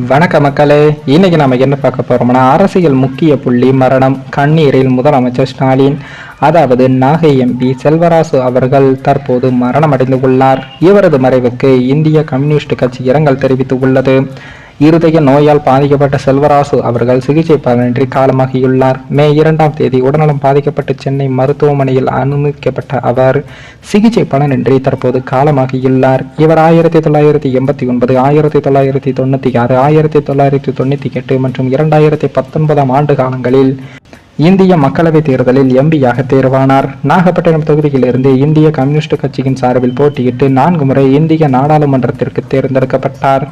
வணக்க மக்களே இன்னைக்கு நம்ம என்ன பார்க்க போறோம்னா அரசியல் முக்கிய புள்ளி மரணம் கண்ணீரில் முதலமைச்சர் ஸ்டாலின் அதாவது நாகை எம்பி செல்வராசு அவர்கள் தற்போது மரணமடைந்து உள்ளார். இவரது மறைவுக்கு இந்திய கம்யூனிஸ்ட் கட்சி இரங்கல் தெரிவித்து உள்ளது இருதய நோயால் பாதிக்கப்பட்ட செல்வராசு அவர்கள் சிகிச்சை பலனின்றி காலமாகியுள்ளார். மே இரண்டாம் தேதி உடல்நலம் பாதிக்கப்பட்டு சென்னை மருத்துவமனையில் அனுமதிக்கப்பட்ட அவர் சிகிச்சை பலனின்றி தற்போது காலமாகியுள்ளார். இவர் ஆயிரத்தி தொள்ளாயிரத்தி எண்பத்தி ஒன்பது ஆயிரத்தி தொள்ளாயிரத்தி தொண்ணூத்தி ஆறு ஆயிரத்தி தொள்ளாயிரத்தி தொண்ணூத்தி எட்டு மற்றும் இரண்டாயிரத்தி பத்தொன்பதாம் ஆண்டு காலங்களில் இந்திய மக்களவைத் தேர்தலில் எம்பியாக தேர்வானார். நாகப்பட்டினம் தொகுதியிலிருந்து இந்திய கம்யூனிஸ்ட் கட்சியின் சார்பில் போட்டியிட்டு நான்கு முறை இந்திய நாடாளுமன்றத்திற்கு தேர்ந்தெடுக்கப்பட்டார்.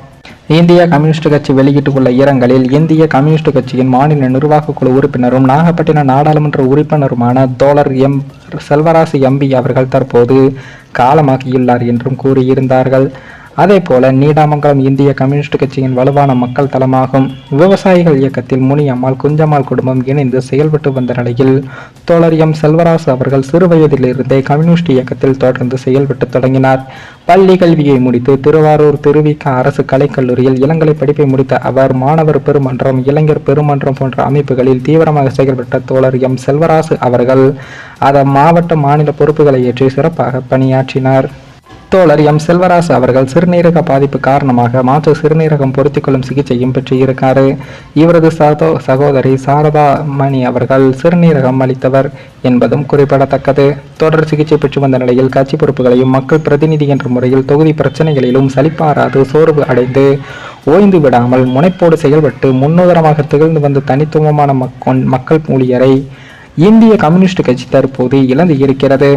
இந்திய கம்யூனிஸ்ட் கட்சி வெளியிட்டுள்ள இரங்கலில் இந்திய கம்யூனிஸ்ட் கட்சியின் மாநில நிர்வாக குழு உறுப்பினரும் நாகப்பட்டினம் நாடாளுமன்ற உறுப்பினருமான தோழர் எம். செல்வராசு எம்பி அவர்கள் தற்போது காலமாகியுள்ளார் என்றும் கூறியிருந்தார்கள். அதே போல நீடாமங்கலம் இந்திய கம்யூனிஸ்ட் கட்சியின் வலுவான மக்கள் தளமாகும். விவசாயிகள் இயக்கத்தில் முனியம்மாள் குஞ்சம்மாள் குடும்பம் இணைந்து செயல்பட்டு வந்த நிலையில் தோழர் எம். செல்வராசு அவர்கள் சிறு வயதிலிருந்தே கம்யூனிஸ்ட் இயக்கத்தில் தொடர்ந்து செயல்பட்டு தொடங்கினார். பள்ளி கல்வியை முடித்து திருவாரூர் திருவிக அரசு கலைக்கல்லூரியில் இளங்கலை படிப்பை முடித்த அவர் மாணவர் பெருமன்றம் இளைஞர் பெருமன்றம் போன்ற அமைப்புகளில் தீவிரமாக செயல்பட்ட தோழர் எம். செல்வராசு அவர்கள் அதன் மாவட்ட மாநில பொறுப்புகளை ஏற்றி சிறப்பாக பணியாற்றினார். தோழர் எம் செல்வராசு அவர்கள் சிறுநீரக பாதிப்பு காரணமாக மாற்று சிறுநீரகம் பொருத்திக்கொள்ளும் சிகிச்சையும் பெற்று இருக்காரு இவரது சகோ சகோதரி சாரதா மணி அவர்கள் சிறுநீரகம் அளித்தவர் என்பதும் குறிப்பிடத்தக்கது. தொடர் சிகிச்சை பெற்று வந்த நிலையில் கட்சி பொறுப்புகளையும் மக்கள் பிரதிநிதி என்ற முறையில் தொகுதி பிரச்சனைகளிலும் சலிப்பாராது சோர்வு அடைந்து ஓய்ந்து விடாமல் முனைப்போடு செயல்பட்டு முன்னுதரமாக திகழ்ந்து வந்த தனித்துவமான மக்கள் மக்கள் ஊழியரை இந்திய கம்யூனிஸ்ட் கட்சி தற்போது இழந்து இருக்கிறது.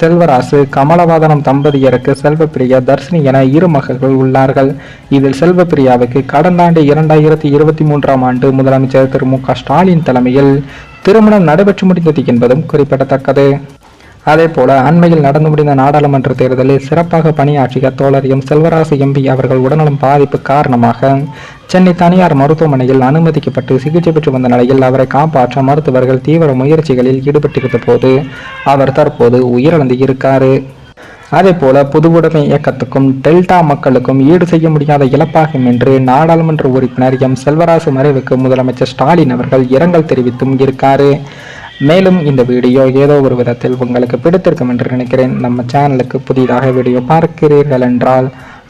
செல்வராசு கமலவாதனம் தம்பதியருக்கு செல்வப்பிரியா தர்ஷினி என இரு மகள்கள் உள்ளார்கள். இதில் செல்வப்பிரியாவுக்கு கடந்த ஆண்டு இரண்டாயிரத்தி இருபத்தி மூன்றாம் ஆண்டு முதலமைச்சர் திரு மு க ஸ்டாலின் தலைமையில் திருமணம் நடைபெற்று முடிந்தது என்பதும் குறிப்பிடத்தக்கது. அதே போல அண்மையில் நடந்து முடிந்த நாடாளுமன்ற தேர்தலில் சிறப்பாக பணியாற்றிய தோழர் எம் செல்வராசு எம்பி அவர்கள் உடல்நலம் பாதிப்பு காரணமாக சென்னை தனியார் மருத்துவமனையில் அனுமதிக்கப்பட்டு சிகிச்சை பெற்று வந்த நிலையில் அவரை காப்பாற்ற மருத்துவர்கள் தீவிர முயற்சிகளில் ஈடுபட்டிருந்த போது அவர் தற்போது உயிரிழந்து இருக்காரு. அதே போல புதுவுடைமை இயக்கத்துக்கும் டெல்டா மக்களுக்கும் ஈடு செய்ய முடியாத இழப்பாகும் என்று நாடாளுமன்ற உறுப்பினர் எம். செல்வராசு மறைவுக்கு முதலமைச்சர் ஸ்டாலின் அவர்கள் இரங்கல் தெரிவித்தும் இருக்காரு. மேலும் இந்த வீடியோ ஏதோ ஒரு விதத்தில் உங்களுக்கு பிடித்திருக்கும் என்று நினைக்கிறேன். நம்ம சேனலுக்கு புதிதாக வீடியோ பார்க்கிறீர்கள் என்றால்